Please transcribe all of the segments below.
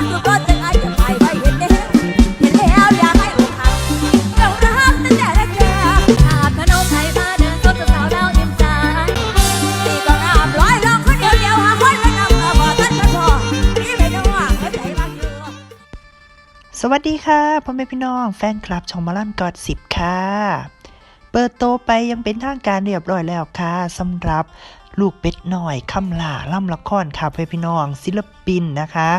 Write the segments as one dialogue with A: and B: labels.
A: คนดูก็จะอาจจะไปไว้เห็นแล้วเห็นแล้วอยากให้อกหักเรารักตั้งแต่แรกๆอาบขนมไทยมาเดินต้นสาวดาวเต็มใจที่ก็น้ำร้อยลองคนเดียวเดียวหาคนละนำเอาบ่ทันกันพอนี่ไม่ต้องว่าไม่ใจมากอยู่
B: สวัสดีค่ะพ่อแม่พี่น้องแฟนคลับช่องมาล่ำกอดสิบค่ะ เปิดโตไปยังเป็นทางการเรียบร้อยแล้วค่ะสำหรับลูกเป็ดหน่อยคำลาล่ำละครค่ะเพื่อพี่น้องศิลปินนะคะ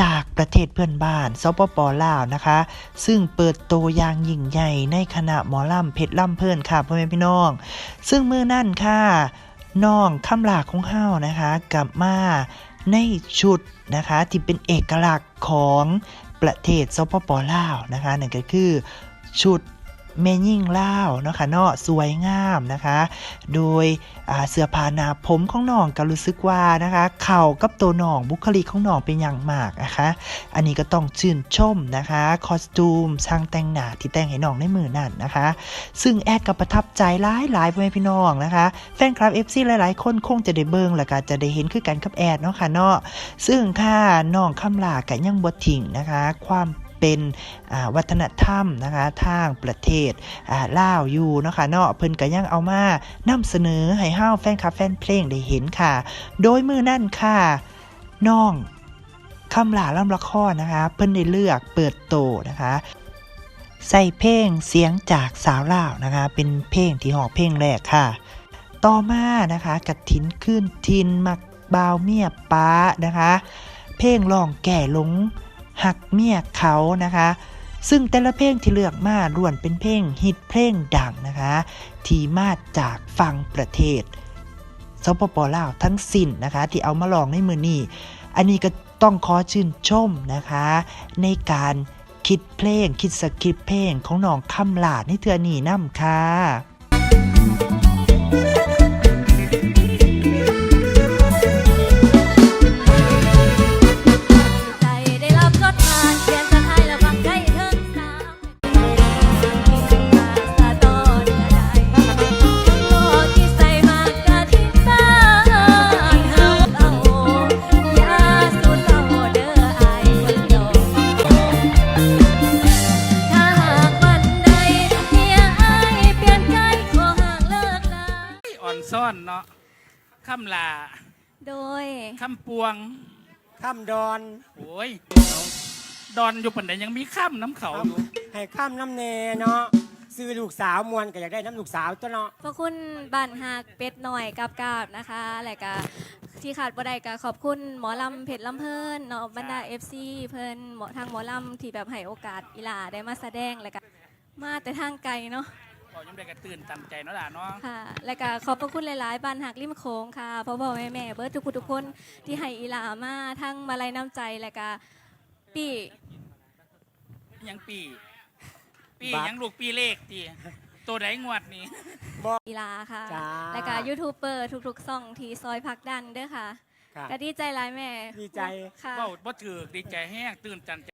B: จากประเทศเพื่อนบ้านสปปลาวนะคะ ซึ่งเปิดโตอย่างยิ่งใหญ่ในคณะหมอล่ำเพชรล่ำเพื่อนค่ะเพื่อแม่พี่น้อง ซึ่งเมื่อนั่นค่ะน้องคำลาของเฮานะคะกลับมาในชุดนะคะที่เป็นเอกลักษณ์ของประเทศสปปลาวนะคะนั่นก็คือชุด เมยิ่งเล่านะคะเนาะสวยงามนะคะ โดยเสื้อผ้าหนาผมของน้องก็รู้สึกว่านะคะ เข่ากับตัวน้องบุคลิกของน้องเป็นอย่างมากนะคะ อันนี้ก็ต้องชื่นชมนะคะ คอสตูมช่างแต่งหน้าที่แต่งให้น้องในมือนั่นนะคะ ซึ่งแอดก็ประทับใจหลายหลายพ่อแม่พี่น้องนะคะแฟนคลับ FC หลาย ๆ คนคงจะได้เบิ่งแล้วก็จะได้เห็นคือกันกับแอดเนาะค่ะเนาะซึ่งค่ะน้องคำลากับยังบ่ทิ้งนะคะ ความ เป็นวัฒนธรรมนะคะทางประเทศอ่าลาวอยู่นะคะเนาะเพิ่นก็ยังเอามานำเสนอให้เฮาแฟนคลับแฟนเพลงได้เห็นค่ะ โดยมือนั่นค่ะน้องคำหลาล่ำละครนะคะ เพิ่นได้เลือกเปิดโตนะคะใส่เพลงเสียงจากสาวลาวนะคะ เป็นเพลงที่หอกเพลงแรกค่ะ ต่อมานะคะกัดทินขึ้นทินมักบาวเมียป้านะคะ เพลงร้องแก่หลง หักเมียเขานะคะ ซึ่งแต่ละเพลงที่เลือกมาล้วนเป็นเพลงฮิตเพลงดังนะคะ ที่มาจากฝั่งประเทศสปปลาวทั้งสิ้นนะคะ ที่เอามาลองในมือนี้อันนี้ก็ต้องขอชื่นชมนะคะ ในการคิดเพลงคิดสคริปเพลงของน้องคำหลาดในเทือนีน้ำค่ะ
A: ยคำ
C: ปวง
D: ข้ามดอน
C: โอ้ยดอนอยู่ปันไหนยังมีข้ามน้ำเขาอยู่
D: ให้ข้ามน้ำเนเนาะซื้อลูกสาวมวนก็อยากได้น้ำลูกสาวตัวเนาะ
A: ขอบคุณบ้านหักเป็ดหน่อยกับกาบนะคะและก็ที่ขาดบ่ได้ก็ขอบคุณหมอลำเพชรลำเพิ่นเนาะบรรดา FC เพิ่นหมอทางหมอลำที่แบบให้โอกาสอีหลาได้มาแสดงและก็มาแต่ทางไกลเนาะ
C: พอยังได้กระตื่นตันใจเนาะล่ะเนาะ
A: ค่ะ และก็ขอบพระคุณหลาย ๆบ้านหักริมโขงค่ะพ่อพ่อแม่แม่เบิร์ดทุกคนทุกคนที่ให้อีหลามาทั้งมาลัยน้ำใจและก็ปี
C: ยังปี ปียังลูกปีเลขตีตัวไหนงวดนี่
A: อีหลาค่ะ
D: จ้า
A: และก็ยูทูบเบอร์ทุกๆซ่องที่ซอยพักดันเด้อค่ะ
D: ค่ะ
A: ก็ดีใจหลายแม่
D: ดีใจ
A: ค่ะ
C: เบ้าบ่ถือดีใจแห้งตื่นตันใจ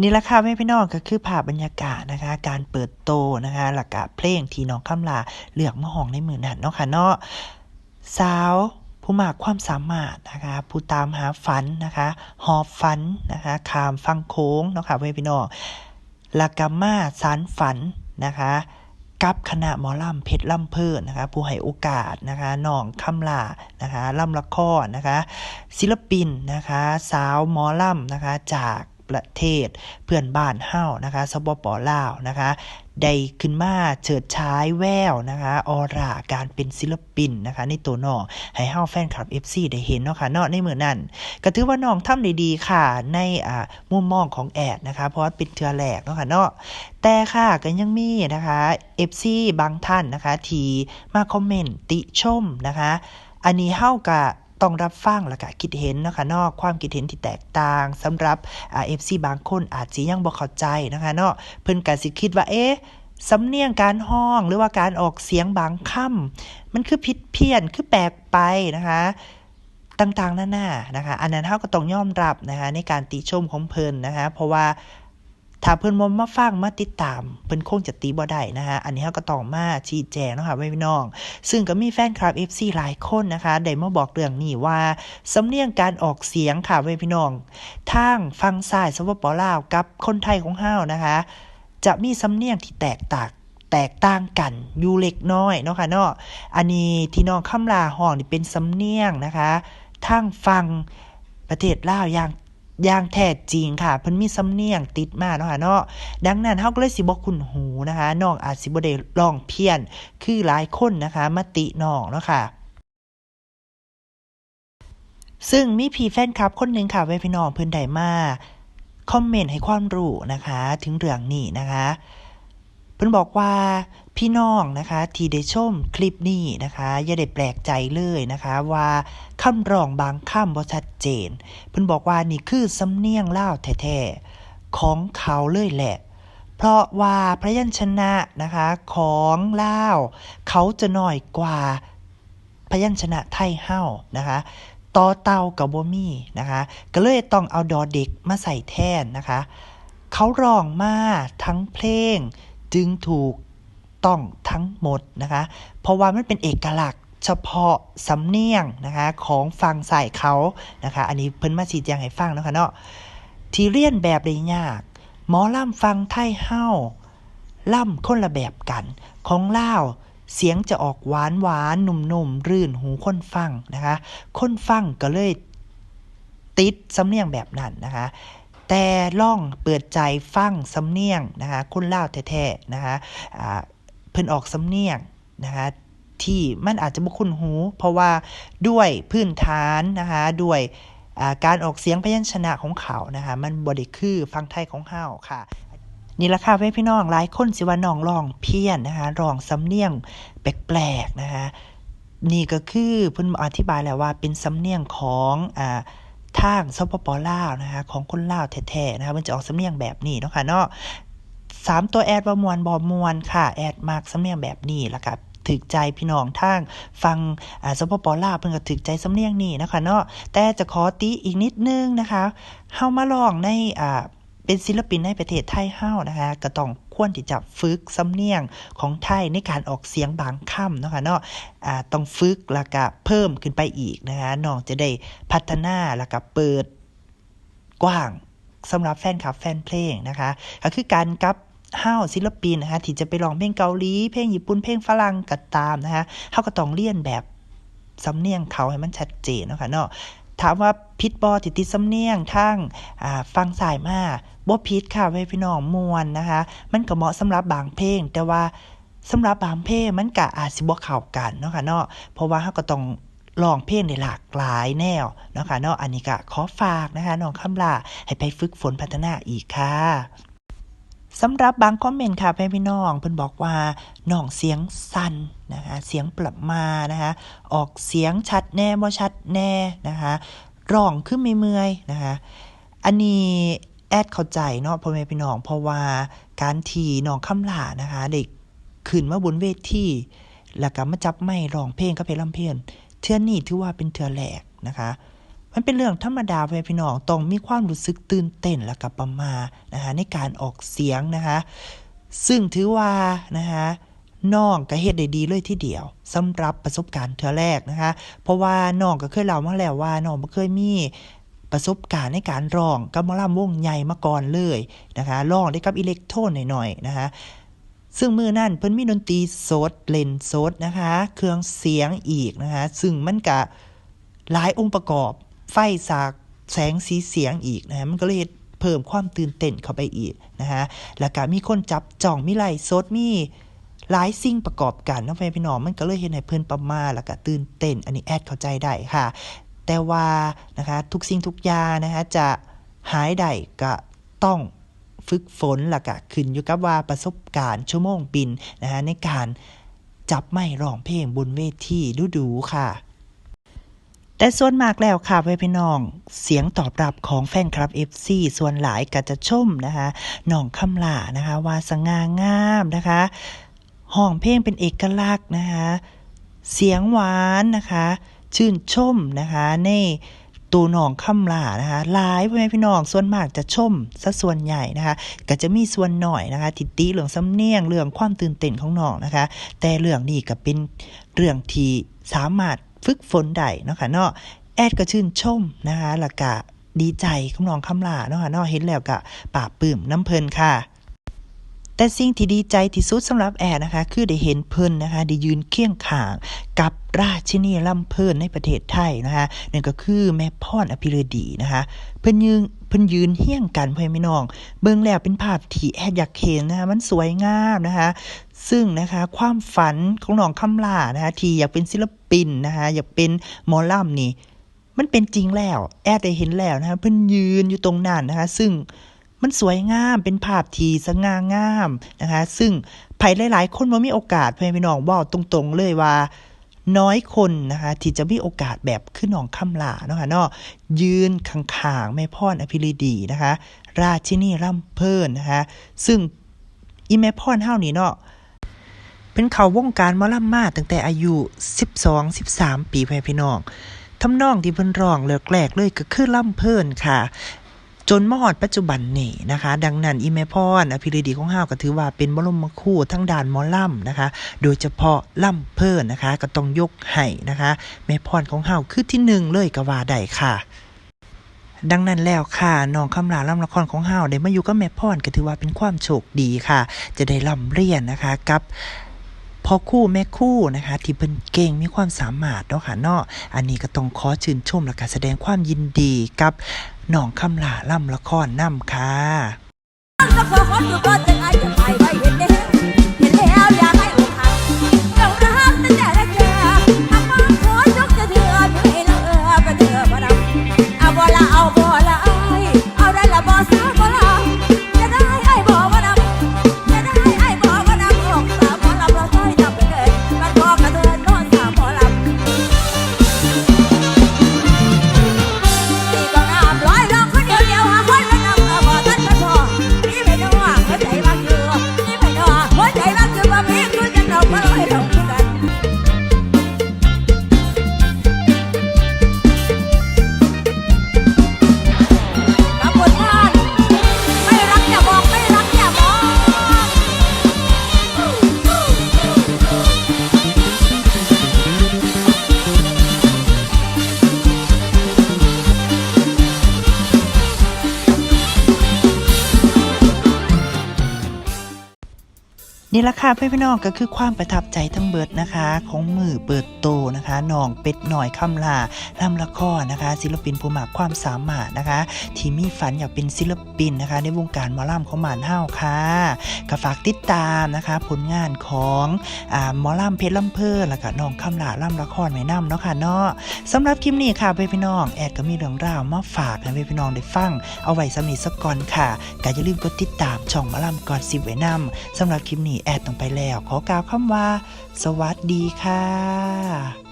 B: นี่แหละค่ะแม่พี่น้องก็คือภาพบรรยากาศนะคะ การเปิดโตนะคะหลักกะเพลงที่น้องคำลาเลือกมาห้องในมือนั่นเนาะค่ะเนาะสาวผู้มากความสามารถนะคะผู้ตามหาฝันนะคะหอบฝันนะคะขามฟังโค้งเนาะค่ะแม่พี่น้องลักกะมาสารฝันนะคะ กับคณะหมอลำเพชรลำเพิ่นนะคะผู้ให้โอกาสนะคะน้องคำลานะคะลำละครนะคะ ศิลปินนะคะ สาวหมอลำนะคะจาก ประเทศเพื่อนบ้านเฮ้านะคะสปปลาวนะคะได้ขึ้นมาเฉิดฉายแววนะคะออร่าการเป็นศิลปินนะคะ ในตัวน้องให้เฮ้าแฟนคลับ FC ได้เห็นเนาะค่ะเนาะในเมื่อนั้นก็ถือว่าน้องทำได้ดีค่ะ ในอ่ามุมมองของแอดนะคะ เพราะว่าเป็นเทือแหลกเนาะค่ะเนาะแต่ค่ะก็ยังมีนะคะ FC บางท่านนะคะ ที่มาคอมเมนต์ติชมนะคะ อันนี้เฮาก็ ต้องรับฟังแล้วก็คิดเห็นนะคะนาะความคิดเห็นที่แตกต่างสำหรับเอ่า FC บางคนอาจจะยังบ่เข้าใจนะคะเนาะเพิ่นก็สิคิดว่าเอ๊ะสำเนียงการห้องหรือว่าการออกเสียงบางคำมันคือผิดเพี้ยนคือแปลกไปนะคะต่างๆนานานะคะ อันนั้นเฮาก็ต้องยอมรับนะคะในการติชมของเพิ่นนะคะ เพราะว่า ถ้าเพิ่นบ่มาฟังมาติดตาม เพิ่นคงจะตีบ่ได้นะฮะอันนี้เฮาก็ต้องมาชี้แจงเนาะค่ะพี่น้อง ซึ่งก็มีแฟนคลับ FC หลายคนนะคะได้มาบอกเรื่องนี้ว่าสำเนียงการออกเสียงค่ะพี่น้องทางฟังซ้ายสปปลาวกับคนไทยของเฮานะคะ จะมีสำเนียงที่แตกต่างแตกต่างกันอยู่เล็กน้อยเนาะค่ะเนาะอันนี้ที่น้องคำลาห้องนี่เป็นสำเนียงนะคะทางฟังประเทศลาวอย่าง อย่างแท้จริงค่ะ เพิ่นมีสำเนียงติดมาเนาะค่ะเนาะดังนั้นเฮาก็เลยสิบ่คุ้นหูนะคะน้องอาจสิบ่ได้ร้องเพี้ยน คือหลายคนนะคะมาติน้องเนาะค่ะซึ่งมีพี่แฟนคลับคนหนึ่งค่ะไว้พี่น้องเพิ่นได้มาคอมเมนต์ให้ความรู้นะคะ ถึงเรื่องนี้นะคะ เพิ่นบอกว่า พี่น้องนะคะที่ได้ชมคลิปนี้นะคะ อย่าได้แปลกใจเลยนะคะว่าคำร้องบางคำบ่ชัดเจน เพิ่นบอกว่านี่คือสำเนียงลาวแท้ๆของเขาเลยแหละ เพราะว่าพระยัญชนะนะคะของลาวเขาจะน้อยกว่าพยัญชนะไทยเฮานะคะต่อเต่ากับบ่มีนะคะ ก็เลยต้องเอาดอเด็กมาใส่แทนนะคะ เขาร้องมาทั้งเพลงจึงถูก ต้องทั้งหมดนะคะ เพราะว่ามันเป็นเอกลักษณ์เฉพาะสำเนียงนะคะของฟังใส่เขานะคะ อันนี้เพิ่นมาชี้แจงให้ฟังนะคะเนาะที่เรียนแบบได้ยาก หมอล่ำฟังไทยเฮาล่ำคนละแบบกัน ของลาวเสียงจะออกหวานหวานๆนุ่มๆรื่นหูคนฟังนะคะคนฟังก็เลยติดสำเนียงแบบนั้นนะคะ แต่ล่องเปิดใจฟังสำเนียงนะคะคนลาวแท้ๆนะคะอ่า เพิ่นออกสำเนียงนะคะที่มันอาจจะบ่คุ้นหู เพราะว่าด้วยพื้นฐานนะคะด้วยาการออกเสียงพยัญชนะของเขานะคะมันบ่ได้คือฟังไทยของเฮาค่ะนี่ละค่ะเพื่อนพี่น้องหลายคนสิว่าน้องรองเพี้ยนนะคะรองสำเนียงแปลกๆนะคะนี่ก็คือเพิ่นอธิบายแล้วว่าเป็นสำเนียงของอ่าทางสปปลาวนะคะของคนลาวแท้ๆนะคะมันจะออกสำเนียงแบบนี้เนาะค่ะเนาะ สามตัวแอดว่ามวนบอมวน ค่ะ แอดมากสำเนียงแบบนี้ล้วก็ถึกใจพี่น้องทางฟังสปปลาวเพิ่นก็ถึกใจสำเนียงนี้นะคะเนาะแต่จะขอติอีกนิดนึงนะคะเฮามาลองในอ่าเป็นศิลปินในประเทศไทยเฮานะคะก็ต้องควรที่จะฝึกสำเนียงของไทยในการออกเสียงบางคำนะคะเนาะต้องฝึกแล้วก็เพิ่มขึ้นไปอีกนะคะน้องจะได้พัฒนาแล้วก็เปิดกว้างสำหรับแฟนคลับแฟนเพลงนะคะก็คือการกับ เฮาศิลปินนะคะที่จะไปร้องเพลงเกาหลีเพลงญี่ปุ่นเพลงฝรั่งก็ตามนะคะเฮาก็ต้องเรียนแบบสำเนียงเขาให้มันชัดเจนเนาะค่ะเนาะถามว่าพิษบอติดติดสำเนียงทั้งฟังสายมาบ่พิษค่ะไว้พี่น้องมวนนะคะ มันก็เหมาะสำหรับบางเพลง แต่ว่าสำหรับบางเพลงมันก็อาจสิบ่เข้ากันเนาะค่ะเนาะเพราะว่าเราก็ต้องลองเพลงในหลากหลายแนวเนาะค่ะเนาะอันนี้ก็ขอฝากนะคะน้องคำลาให้ไปฝึกฝนพัฒนาอีกค่ะ สำหรับบางคอมเมนต์ค่ะแม่พี่น้องเพิ่นบอกว่าน้องเสียงสั่นนะคะเสียงปรับมานะคะออกเสียงชัดแน่บ่ชัดแน่นะคะร้องขึ้นไม่เมื่อยนะคะอันนี้แอดเข้าใจเนาะพ่อแม่พี่น้องเพราะว่าการทีน้องคำหลานะคะเด็กขึ้นมาบนเวทีแล้วก็มาจับไม้ร้องเพลงกับเพลงลำเพลินเทื่อนี้ถือว่าเป็นเทื่อแรกนะคะ มันเป็นเรื่องธรรมดาเว้ยพี่น้องต้องมีความรู้สึกตื่นเต้นและกับประมานะคะในการออกเสียงนะคะซึ่งถือว่านะคะน้องก็เฮ็ดได้ดีเลยทีเดียวสำหรับประสบการณ์เทือแรกนะคะ เพราะว่าน้องก็เคยเล่ามาแล้วว่าน้องบ่เคยมีประสบการณ์ในการร้องกับมอลำวงใหญ่มาก่อนเลยนะคะร้องได้กับอิเล็กโทรนหน่อยๆนะคะซึ่งมือนั่นเพิ่นมีดนตรีสดเล่นสดนะคะ เครื่องเสียงอีกนะคะ ซึ่งมันก็หลายองค์ประกอบ ไฟสากแสงสีเสียงอีกนะฮะมันก็เลยเพิ่มความตื่นเต้นเข้าไปอีกนะฮะแล้วก็มีคนจับจ่องมีไลฟ์สดมีหลายสิ่งประกอบกันนะแฟนพี่น้องมันก็เลยเห็นให้เพิ่นประมาแล้วก็ตื่นเต้น อันนี้แอดเข้าใจได้ค่ะ แต่ว่านะคะทุกสิ่งทุกอย่างนะคะจะหายได้ก็ต้องฝึกฝนล้วก็ขึ้นอยู่กับว่าประสบการณ์ชั่วโมงปินนะคะในการจับไม้ร้องเพลงบนเวทีดูดูค่ะ แต่ส่วนมากแล้วค่ะเพื่อนพี่น้อง เสียงตอบรับของแฟนคลับ FC ส่วนหลายก็จะชมนะคะน้องคำลานะคะว่าสง่างามนะคะห้องเพลงเป็นเอกลักษณ์นะคะเสียงหวานนะคะชื่นชมนะคะในตตูหนองคำลานะคะหลายพ่อแม่พี่น้องส่วนมากจะชมซะส่วนใหญ่นะคะก็จะมีส่วนหน่อยนะคะทิติเรื่องสำเนียงเรื่องความตื่นเต้นของน้องนะคะ แต่เรื่องนี้ก็เป็นเรื่องที่สามารถ ฝึกฝนได้เนาะค่ะเนาะแอดก็ชื่นชมนะคะแล้วก็ดีใจของน้องคำลาเนาะค่ะเนาะเห็นแล้วก็ปาปื้มน้ำเพลินค่ะแต่สิ่งที่ดีใจที่สุดสำหรับแอร์นะคะ คือได้เห็นเพิ่นนะคะได้ยืนเคียงข้างกับราชินีลำเพิ่นในประเทศไทยนะคะนั่นก็คือแม่พรอนอภิรดีนะคะ เพิ่นยืนเพิ่นยืนเฮี้ยงกันเพื่อนพี่น้อง เบิ่งแล้วเป็นภาพที่แอดอยากเห็นนะคะมันสวยงามนะคะ ซึ่งนะคะความฝันของน้องคำลานะคะที่อยากเป็นศิลปินนะคะอยากเป็นหมอลำนี่มันเป็นจริงแล้ว แอดได้เห็นแล้วนะคะเพิ่นยืนอยู่ตรงนั้นนะคะ ซึ่งมันสวยงามเป็นภาพที่สง่างามนะคะ ซึ่งไผหลาย ๆ คนว่ามีโอกาสเพื่อนพี่น้องบอกตรงๆเลยว่าน้อยคนนะคะที่จะมีโอกาสแบบขึ้นน้องคำลาเนาะค่ะเนาะยืนข้างๆแม่พ่อนอภิริดีนะคะ ราชินีร่ำเพิ่นนะคะ ซึ่งอีแม่พ่อนเฮานี่เนาะ เป็นเขาวงการมอลำมมาตั้งแต่อายุ 12 13 ปีแม่พี่น้องทำนองที่เพิ่นร้องเลิกแรกเลยก็คือล่ำเพิ่นค่ะ จนมาฮอดปัจจุบันนี่นะคะ ดังนั้นอีเมพรอภิรดีของเฮาก็ถือว่าเป็นบรมครูทั้งด้านมอล่ำนะคะ โดยเฉพาะล่ำเพิ่นนะคะ ก็ต้องยกให้นะคะแม่พรของเฮาคือที่หนึ่งเลยก็ว่าได้ค่ะดังนั้นแล้วค่ะน้องคำลาล่ำละครของเฮาได้มาอยู่กับแม่พรก็ถือว่าเป็นความโชคดีค่ะ จะได้ล่ำเรียนนะคะกับ พ่อคู่แม่คู่นะคะที่เป็นเก่งมีความสามารถเนาะค่ะเนาะอันนี้ก็ต้องขอชื่นชมและการแสดงความยินดีกับน้องคำลาล่ำละครนำค่ะ
A: นี่ละค่ะเพื่
B: อนพี่น้องก็คือความประทับใจทั้งเบิดนะคะ ของมือเปิดโตนะคะน้องเป็ดหน่อยคำลาลำละครนะคะ ศิลปินผู้มากความสามารถนะคะ ที่มีฝันอยากเป็นศิลปินนะคะ ในวงการมอลำของหมานเฮาวค่ะก็ฝากติดตามนะคะ ผลงานของอ่ามอลำเพชรลำเพลินแล้วก็น้องคำลาลำละครแม่น้ำเนาะค่ะเนาะสำหรับคลิปนี้ค่ะเพื่อนพี่น้องแอดก็มีเรื่องราวมาฝากให้เพื่อนพี่น้องได้ฟังเอาไว้สำนีสักก่อนค่ะก็อย่าลืมกดติดตามช่องมอลำก่อนสิบไว้นำสำหรับคลิปนี้แอดต้องไปแล้ว ขอกล่าวคำว่า สวัสดีค่ะ